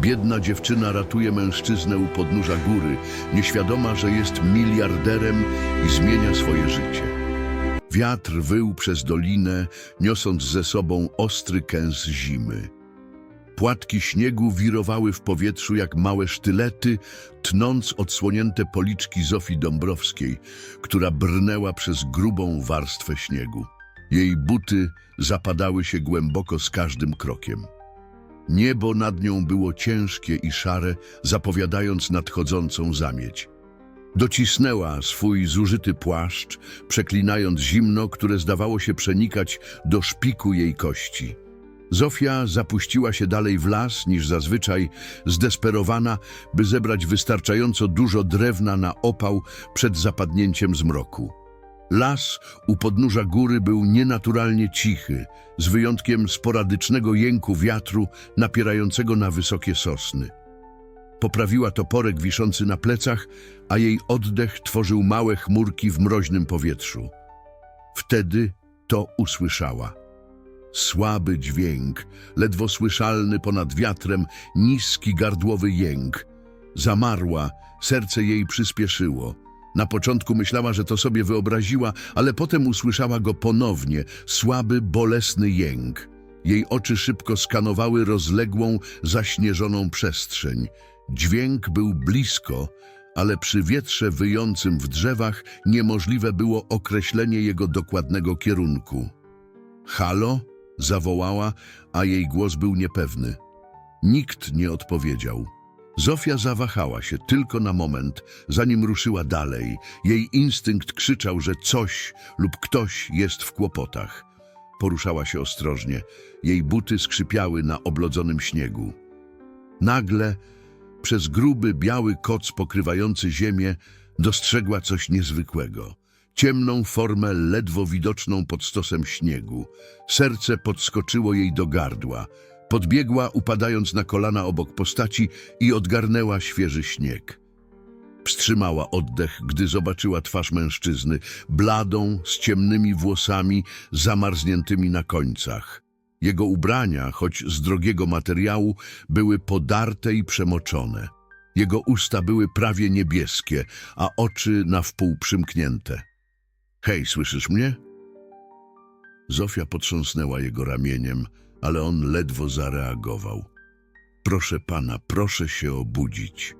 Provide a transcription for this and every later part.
Biedna dziewczyna ratuje mężczyznę u podnóża góry, nieświadoma, że jest miliarderem i zmienia swoje życie. Wiatr wył przez dolinę, niosąc ze sobą ostry kęs zimy. Płatki śniegu wirowały w powietrzu jak małe sztylety, tnąc odsłonięte policzki Zofii Dąbrowskiej, która brnęła przez grubą warstwę śniegu. Jej buty zapadały się głęboko z każdym krokiem. Niebo nad nią było ciężkie i szare, zapowiadając nadchodzącą zamieć. Docisnęła swój zużyty płaszcz, przeklinając zimno, które zdawało się przenikać do szpiku jej kości. Zofia zapuściła się dalej w las niż zazwyczaj, zdesperowana, by zebrać wystarczająco dużo drewna na opał przed zapadnięciem zmroku. Las u podnóża góry był nienaturalnie cichy, z wyjątkiem sporadycznego jęku wiatru napierającego na wysokie sosny. Poprawiła toporek wiszący na plecach, a jej oddech tworzył małe chmurki w mroźnym powietrzu. Wtedy to usłyszała. Słaby dźwięk, ledwo słyszalny ponad wiatrem, niski gardłowy jęk. Zamarła, serce jej przyspieszyło. Na początku myślała, że to sobie wyobraziła, ale potem usłyszała go ponownie, słaby, bolesny jęk. Jej oczy szybko skanowały rozległą, zaśnieżoną przestrzeń. Dźwięk był blisko, ale przy wietrze wyjącym w drzewach niemożliwe było określenie jego dokładnego kierunku. Halo? zawołała, a jej głos był niepewny. Nikt nie odpowiedział. Zofia zawahała się tylko na moment, zanim ruszyła dalej. Jej instynkt krzyczał, że coś lub ktoś jest w kłopotach. Poruszała się ostrożnie. Jej buty skrzypiały na oblodzonym śniegu. Nagle, przez gruby, biały koc pokrywający ziemię, dostrzegła coś niezwykłego. Ciemną formę, ledwo widoczną pod stosem śniegu. Serce podskoczyło jej do gardła. Podbiegła, upadając na kolana obok postaci i odgarnęła świeży śnieg. Wstrzymała oddech, gdy zobaczyła twarz mężczyzny, bladą, z ciemnymi włosami, zamarzniętymi na końcach. Jego ubrania, choć z drogiego materiału, były podarte i przemoczone. Jego usta były prawie niebieskie, a oczy na wpół przymknięte. Hej, słyszysz mnie? Zofia potrząsnęła jego ramieniem, ale on ledwo zareagował. Proszę pana, proszę się obudzić.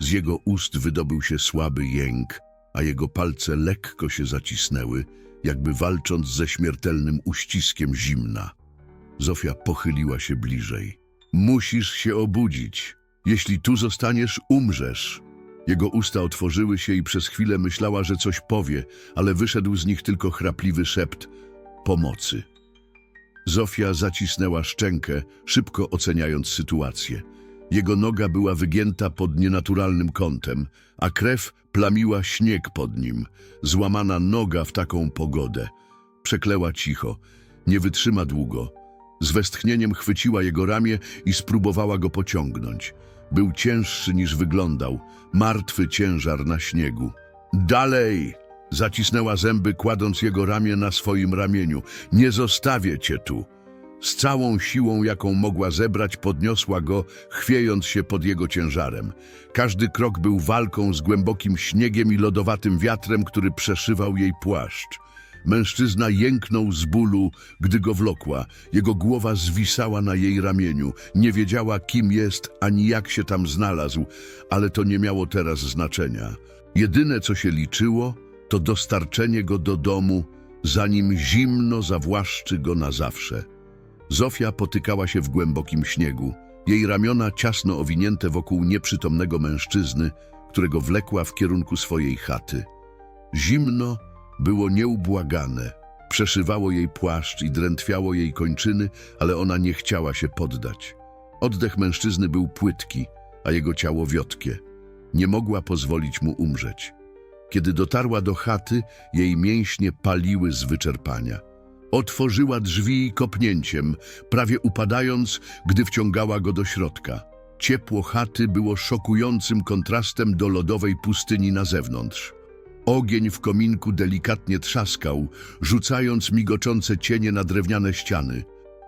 Z jego ust wydobył się słaby jęk, a jego palce lekko się zacisnęły, jakby walcząc ze śmiertelnym uściskiem zimna. Zofia pochyliła się bliżej. Musisz się obudzić. Jeśli tu zostaniesz, umrzesz. Jego usta otworzyły się i przez chwilę myślała, że coś powie, ale wyszedł z nich tylko chrapliwy szept pomocy. Zofia zacisnęła szczękę, szybko oceniając sytuację. Jego noga była wygięta pod nienaturalnym kątem, a krew plamiła śnieg pod nim. Złamana noga w taką pogodę. Przekleła cicho. Nie wytrzyma długo. Z westchnieniem chwyciła jego ramię i spróbowała go pociągnąć. Był cięższy niż wyglądał, martwy ciężar na śniegu. Dalej! Zacisnęła zęby, kładąc jego ramię na swoim ramieniu. Nie zostawię cię tu. Z całą siłą, jaką mogła zebrać, podniosła go, chwiejąc się pod jego ciężarem. Każdy krok był walką z głębokim śniegiem i lodowatym wiatrem, który przeszywał jej płaszcz. Mężczyzna jęknął z bólu, gdy go wlokła. Jego głowa zwisała na jej ramieniu. Nie wiedziała, kim jest, ani jak się tam znalazł, ale to nie miało teraz znaczenia. Jedyne, co się liczyło, to dostarczenie go do domu, zanim zimno zawłaszczy go na zawsze. Zofia potykała się w głębokim śniegu. Jej ramiona ciasno owinięte wokół nieprzytomnego mężczyzny, którego wlekła w kierunku swojej chaty. Zimno było nieubłagane. Przeszywało jej płaszcz i drętwiało jej kończyny, ale ona nie chciała się poddać. Oddech mężczyzny był płytki, a jego ciało wiotkie. Nie mogła pozwolić mu umrzeć. Kiedy dotarła do chaty, jej mięśnie paliły z wyczerpania. Otworzyła drzwi kopnięciem, prawie upadając, gdy wciągała go do środka. Ciepło chaty było szokującym kontrastem do lodowej pustyni na zewnątrz. Ogień w kominku delikatnie trzaskał, rzucając migoczące cienie na drewniane ściany.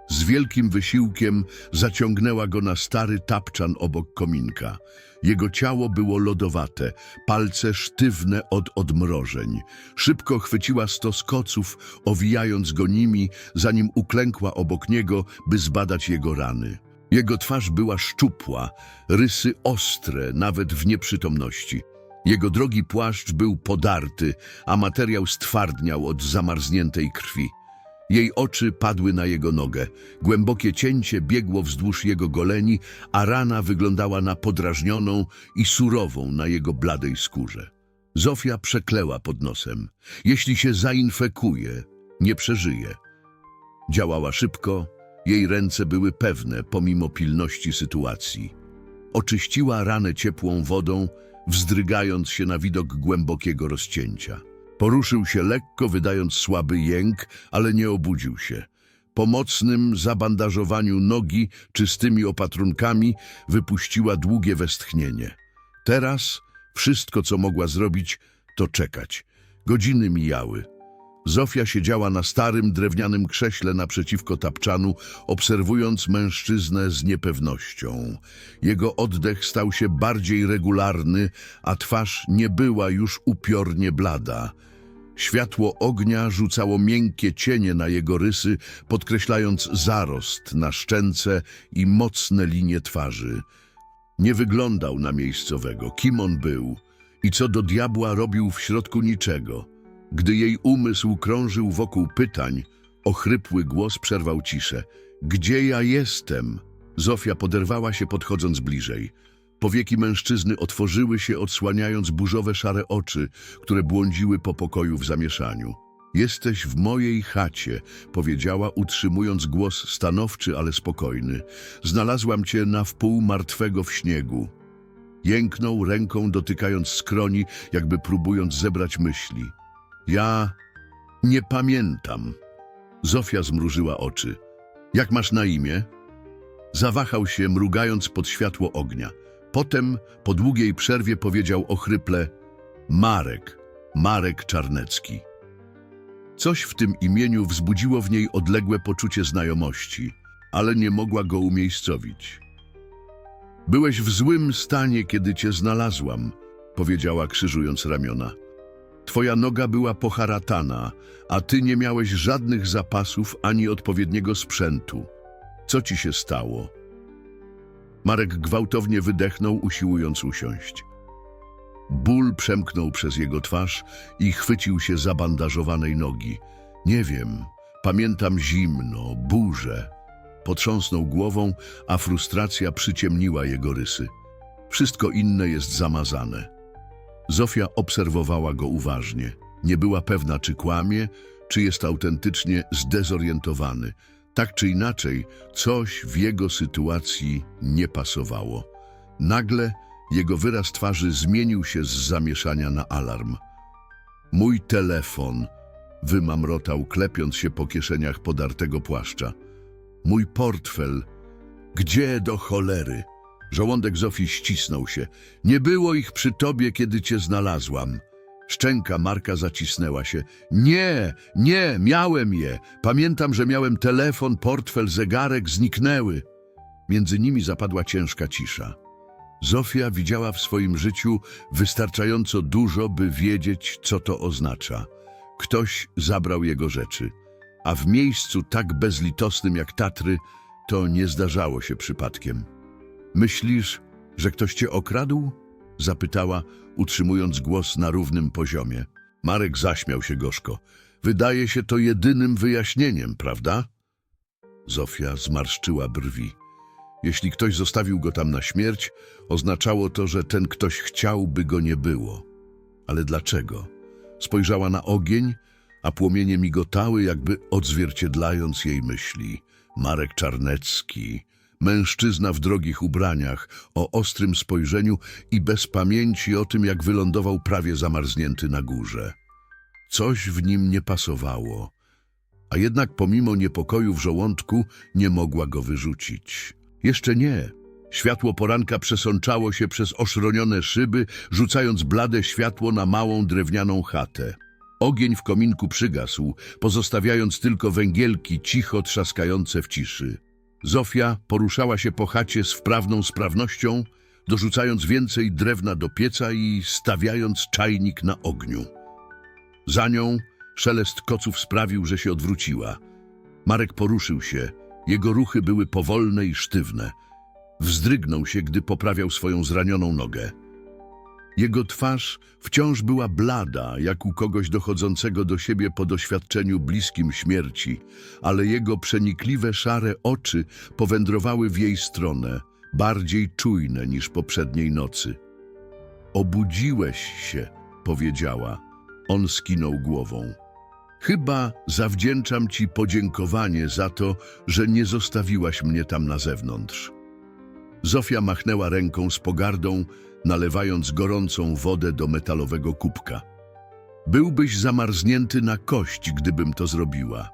Z wielkim wysiłkiem zaciągnęła go na stary tapczan obok kominka. Jego ciało było lodowate, palce sztywne od odmrożeń. Szybko chwyciła stos koców, owijając go nimi, zanim uklękła obok niego, by zbadać jego rany. Jego twarz była szczupła, rysy ostre, nawet w nieprzytomności. Jego drogi płaszcz był podarty, a materiał stwardniał od zamarzniętej krwi. Jej oczy padły na jego nogę. Głębokie cięcie biegło wzdłuż jego goleni, a rana wyglądała na podrażnioną i surową na jego bladej skórze. Zofia przekleła pod nosem. Jeśli się zainfekuje, nie przeżyje. Działała szybko, jej ręce były pewne pomimo pilności sytuacji. Oczyściła ranę ciepłą wodą, wzdrygając się na widok głębokiego rozcięcia. Poruszył się lekko, wydając słaby jęk, ale nie obudził się. Po mocnym zabandażowaniu nogi czystymi opatrunkami wypuściła długie westchnienie. Teraz wszystko, co mogła zrobić, to czekać. Godziny mijały. Zofia siedziała na starym, drewnianym krześle naprzeciwko tapczanu, obserwując mężczyznę z niepewnością. Jego oddech stał się bardziej regularny, a twarz nie była już upiornie blada. Światło ognia rzucało miękkie cienie na jego rysy, podkreślając zarost na szczęce i mocne linie twarzy. Nie wyglądał na miejscowego, kim on był i co do diabła robił w środku niczego. Gdy jej umysł krążył wokół pytań, ochrypły głos przerwał ciszę. Gdzie ja jestem? Zofia poderwała się podchodząc bliżej. Powieki mężczyzny otworzyły się, odsłaniając burzowe szare oczy, które błądziły po pokoju w zamieszaniu. Jesteś w mojej chacie, powiedziała, utrzymując głos stanowczy, ale spokojny. Znalazłam cię na wpół martwego w śniegu. Jęknął ręką, dotykając skroni, jakby próbując zebrać myśli. Ja nie pamiętam. Zofia zmrużyła oczy. Jak masz na imię? Zawahał się, mrugając pod światło ognia. Potem, po długiej przerwie, powiedział ochryple Marek, Marek Czarnecki. Coś w tym imieniu wzbudziło w niej odległe poczucie znajomości, ale nie mogła go umiejscowić. Byłeś w złym stanie, kiedy cię znalazłam, powiedziała, krzyżując ramiona. Twoja noga była poharatana, a ty nie miałeś żadnych zapasów ani odpowiedniego sprzętu. Co ci się stało? Marek gwałtownie wydechnął, usiłując usiąść. Ból przemknął przez jego twarz i chwycił się zabandażowanej nogi. Nie wiem, pamiętam zimno, burzę. Potrząsnął głową, a frustracja przyciemniła jego rysy. Wszystko inne jest zamazane. Zofia obserwowała go uważnie. Nie była pewna, czy kłamie, czy jest autentycznie zdezorientowany. Tak czy inaczej, coś w jego sytuacji nie pasowało. Nagle jego wyraz twarzy zmienił się z zamieszania na alarm. Mój telefon, wymamrotał, klepiąc się po kieszeniach podartego płaszcza. Mój portfel. Gdzie do cholery? Żołądek Zofii ścisnął się. Nie było ich przy tobie, kiedy cię znalazłam. Szczęka Marka zacisnęła się. Nie, nie, miałem je. Pamiętam, że miałem telefon, portfel, zegarek, zniknęły. Między nimi zapadła ciężka cisza. Zofia widziała w swoim życiu wystarczająco dużo, by wiedzieć, co to oznacza. Ktoś zabrał jego rzeczy, a w miejscu tak bezlitosnym jak Tatry to nie zdarzało się przypadkiem. Myślisz, że ktoś cię okradł? Zapytała, utrzymując głos na równym poziomie. Marek zaśmiał się gorzko. Wydaje się to jedynym wyjaśnieniem, prawda? Zofia zmarszczyła brwi. Jeśli ktoś zostawił go tam na śmierć, oznaczało to, że ten ktoś chciał, by go nie było. Ale dlaczego? Spojrzała na ogień, a płomienie migotały, jakby odzwierciedlając jej myśli. Marek Czarnecki, mężczyzna w drogich ubraniach, o ostrym spojrzeniu i bez pamięci o tym, jak wylądował prawie zamarznięty na górze. Coś w nim nie pasowało, a jednak pomimo niepokoju w żołądku nie mogła go wyrzucić. Jeszcze nie. Światło poranka przesączało się przez oszronione szyby, rzucając blade światło na małą drewnianą chatę. Ogień w kominku przygasł, pozostawiając tylko węgielki cicho trzaskające w ciszy. Zofia poruszała się po chacie z wprawną sprawnością, dorzucając więcej drewna do pieca i stawiając czajnik na ogniu. Za nią szelest koców sprawił, że się odwróciła. Marek poruszył się. Jego ruchy były powolne i sztywne. Wzdrygnął się, gdy poprawiał swoją zranioną nogę. Jego twarz wciąż była blada, jak u kogoś dochodzącego do siebie po doświadczeniu bliskim śmierci, ale jego przenikliwe szare oczy powędrowały w jej stronę, bardziej czujne niż poprzedniej nocy. Obudziłeś się, powiedziała. On skinął głową. Chyba zawdzięczam ci podziękowanie za to, że nie zostawiłaś mnie tam na zewnątrz. Zofia machnęła ręką z pogardą, nalewając gorącą wodę do metalowego kubka. Byłbyś zamarznięty na kość, gdybym to zrobiła.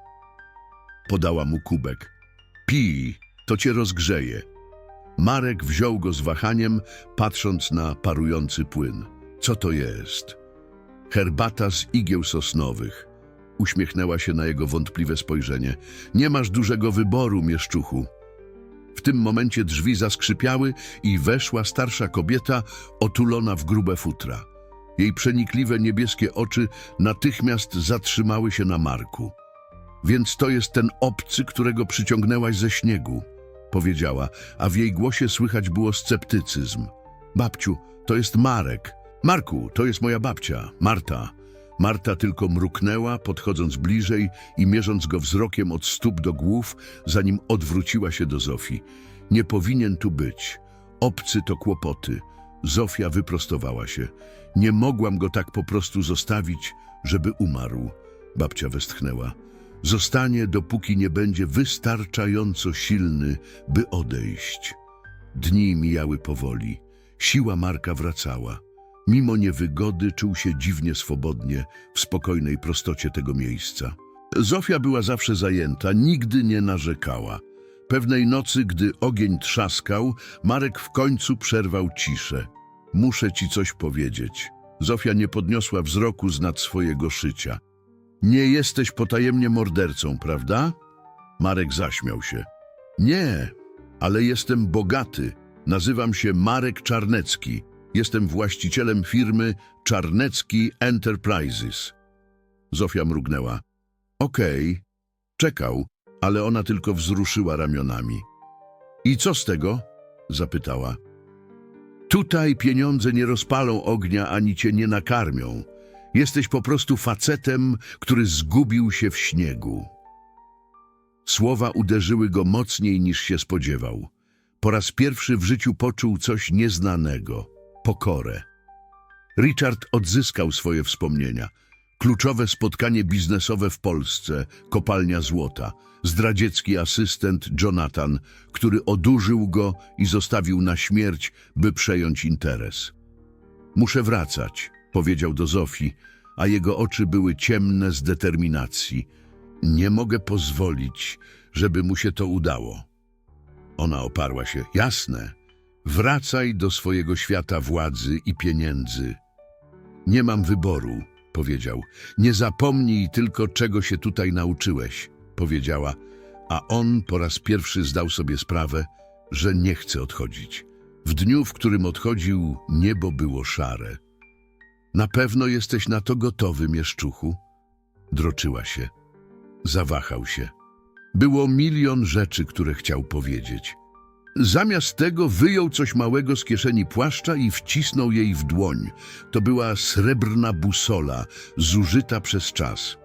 Podała mu kubek. Pij, to cię rozgrzeje. Marek wziął go z wahaniem, patrząc na parujący płyn. Co to jest? Herbata z igieł sosnowych. Uśmiechnęła się na jego wątpliwe spojrzenie. Nie masz dużego wyboru, mieszczuchu. W tym momencie drzwi zaskrzypiały i weszła starsza kobieta otulona w grube futra. Jej przenikliwe niebieskie oczy natychmiast zatrzymały się na Marku. Więc to jest ten obcy, którego przyciągnęłaś ze śniegu, powiedziała, a w jej głosie słychać było sceptycyzm. Babciu, to jest Marek. Marku, to jest moja babcia, Marta. Marta tylko mruknęła, podchodząc bliżej i mierząc go wzrokiem od stóp do głów, zanim odwróciła się do Zofii. Nie powinien tu być. Obcy to kłopoty. Zofia wyprostowała się. Nie mogłam go tak po prostu zostawić, żeby umarł. Babcia westchnęła. Zostanie, dopóki nie będzie wystarczająco silny, by odejść. Dni mijały powoli. Siła Marka wracała. Mimo niewygody czuł się dziwnie swobodnie w spokojnej prostocie tego miejsca. Zofia była zawsze zajęta, nigdy nie narzekała. Pewnej nocy, gdy ogień trzaskał, Marek w końcu przerwał ciszę. Muszę ci coś powiedzieć. Zofia nie podniosła wzroku z nad swojego szycia. Nie jesteś potajemnie mordercą, prawda? Marek zaśmiał się. Nie, ale jestem bogaty. Nazywam się Marek Czarnecki. Jestem właścicielem firmy Czarnecki Enterprises. Zofia mrugnęła. Okej, czekał, ale ona tylko wzruszyła ramionami. I co z tego? zapytała. Tutaj pieniądze nie rozpalą ognia ani cię nie nakarmią. Jesteś po prostu facetem, który zgubił się w śniegu. Słowa uderzyły go mocniej niż się spodziewał. Po raz pierwszy w życiu poczuł coś nieznanego pokorę. Richard odzyskał swoje wspomnienia. Kluczowe spotkanie biznesowe w Polsce, kopalnia złota, zdradziecki asystent Jonathan, który odurzył go i zostawił na śmierć, by przejąć interes. Muszę wracać, powiedział do Zofii, a jego oczy były ciemne z determinacji. Nie mogę pozwolić, żeby mu się to udało. Ona oparła się. Jasne, wracaj do swojego świata władzy i pieniędzy. Nie mam wyboru, powiedział. Nie zapomnij tylko, czego się tutaj nauczyłeś, powiedziała, a on po raz pierwszy zdał sobie sprawę, że nie chce odchodzić. W dniu, w którym odchodził, niebo było szare. Na pewno jesteś na to gotowy, mieszczuchu? Droczyła się. Zawahał się. Było milion rzeczy, które chciał powiedzieć. Zamiast tego wyjął coś małego z kieszeni płaszcza i wcisnął jej w dłoń. To była srebrna busola, zużyta przez czas.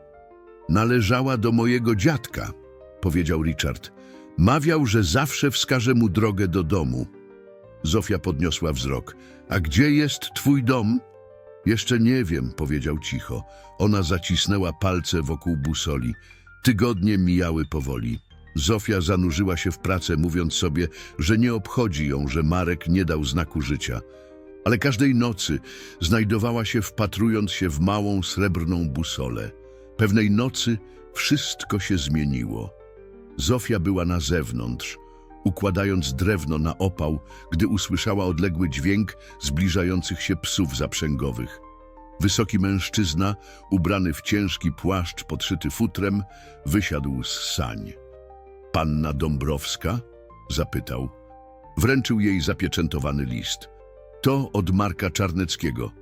Należała do mojego dziadka, powiedział Richard. Mawiał, że zawsze wskaże mu drogę do domu. Zofia podniosła wzrok. A gdzie jest twój dom? Jeszcze nie wiem, powiedział cicho. Ona zacisnęła palce wokół busoli. Tygodnie mijały powoli. Zofia zanurzyła się w pracę, mówiąc sobie, że nie obchodzi ją, że Marek nie dał znaku życia. Ale każdej nocy znajdowała się wpatrując się w małą srebrną busolę. Pewnej nocy wszystko się zmieniło. Zofia była na zewnątrz, układając drewno na opał, gdy usłyszała odległy dźwięk zbliżających się psów zaprzęgowych. Wysoki mężczyzna, ubrany w ciężki płaszcz podszyty futrem, wysiadł z sań. Panna Dąbrowska? zapytał. Wręczył jej zapieczętowany list. To od Marka Czarneckiego.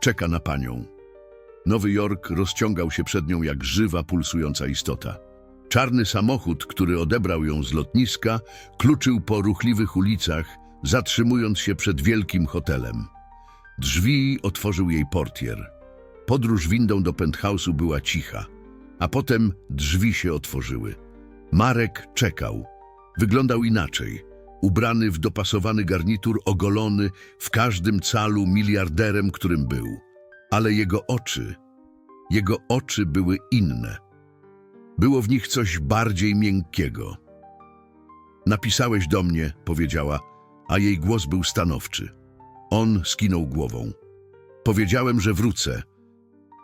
Czeka na panią. Nowy Jork rozciągał się przed nią jak żywa, pulsująca istota. Czarny samochód, który odebrał ją z lotniska, kluczył po ruchliwych ulicach, zatrzymując się przed wielkim hotelem. Drzwi otworzył jej portier. Podróż windą do penthouse'u była cicha, a potem drzwi się otworzyły. Marek czekał. Wyglądał inaczej. Ubrany w dopasowany garnitur, ogolony, w każdym calu miliarderem, którym był. Ale jego oczy, jego oczy były inne. Było w nich coś bardziej miękkiego. Napisałeś do mnie, powiedziała, a jej głos był stanowczy. On skinął głową. Powiedziałem, że wrócę.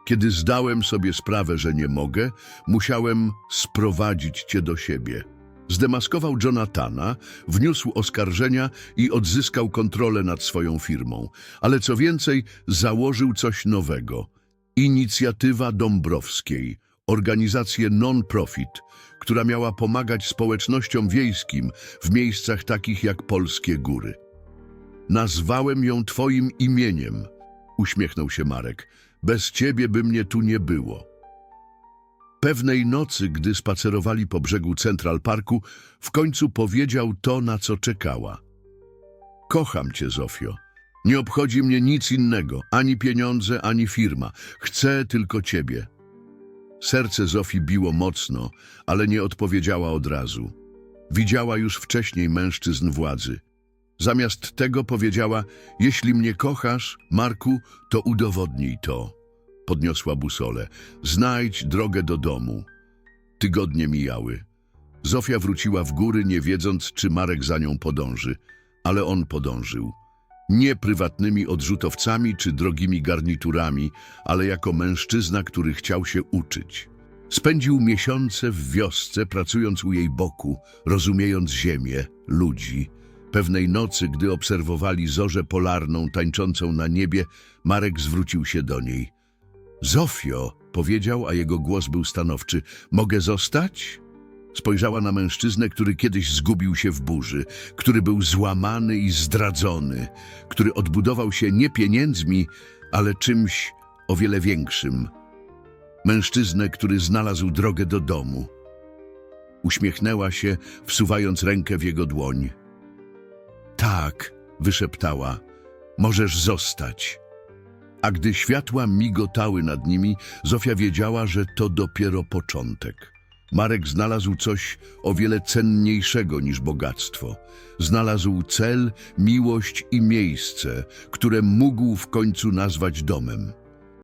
Kiedy zdałem sobie sprawę, że nie mogę, musiałem sprowadzić cię do siebie. Zdemaskował Jonathana, wniósł oskarżenia i odzyskał kontrolę nad swoją firmą. Ale co więcej, założył coś nowego. Inicjatywa Dąbrowskiej, organizację non-profit, która miała pomagać społecznościom wiejskim w miejscach takich jak Polskie Góry. Nazwałem ją twoim imieniem, uśmiechnął się Marek. Bez ciebie by mnie tu nie było. Pewnej nocy, gdy spacerowali po brzegu Central Parku, w końcu powiedział to, na co czekała. Kocham cię, Zofio. Nie obchodzi mnie nic innego, ani pieniądze, ani firma. Chcę tylko ciebie. Serce Zofii biło mocno, ale nie odpowiedziała od razu. Widziała już wcześniej mężczyzn władzy. Zamiast tego powiedziała, jeśli mnie kochasz, Marku, to udowodnij to. Podniosła busolę. Znajdź drogę do domu. Tygodnie mijały. Zofia wróciła w góry, nie wiedząc, czy Marek za nią podąży. Ale on podążył. Nie prywatnymi odrzutowcami czy drogimi garniturami, ale jako mężczyzna, który chciał się uczyć. Spędził miesiące w wiosce, pracując u jej boku, rozumiejąc ziemię, ludzi. Pewnej nocy, gdy obserwowali zorzę polarną tańczącą na niebie, Marek zwrócił się do niej. Zofio, powiedział, a jego głos był stanowczy, mogę zostać? Spojrzała na mężczyznę, który kiedyś zgubił się w burzy, który był złamany i zdradzony, który odbudował się nie pieniędzmi, ale czymś o wiele większym. Mężczyznę, który znalazł drogę do domu. Uśmiechnęła się, wsuwając rękę w jego dłoń. Tak, wyszeptała, możesz zostać. A gdy światła migotały nad nimi, Zofia wiedziała, że to dopiero początek. Marek znalazł coś o wiele cenniejszego niż bogactwo. Znalazł cel, miłość i miejsce, które mógł w końcu nazwać domem.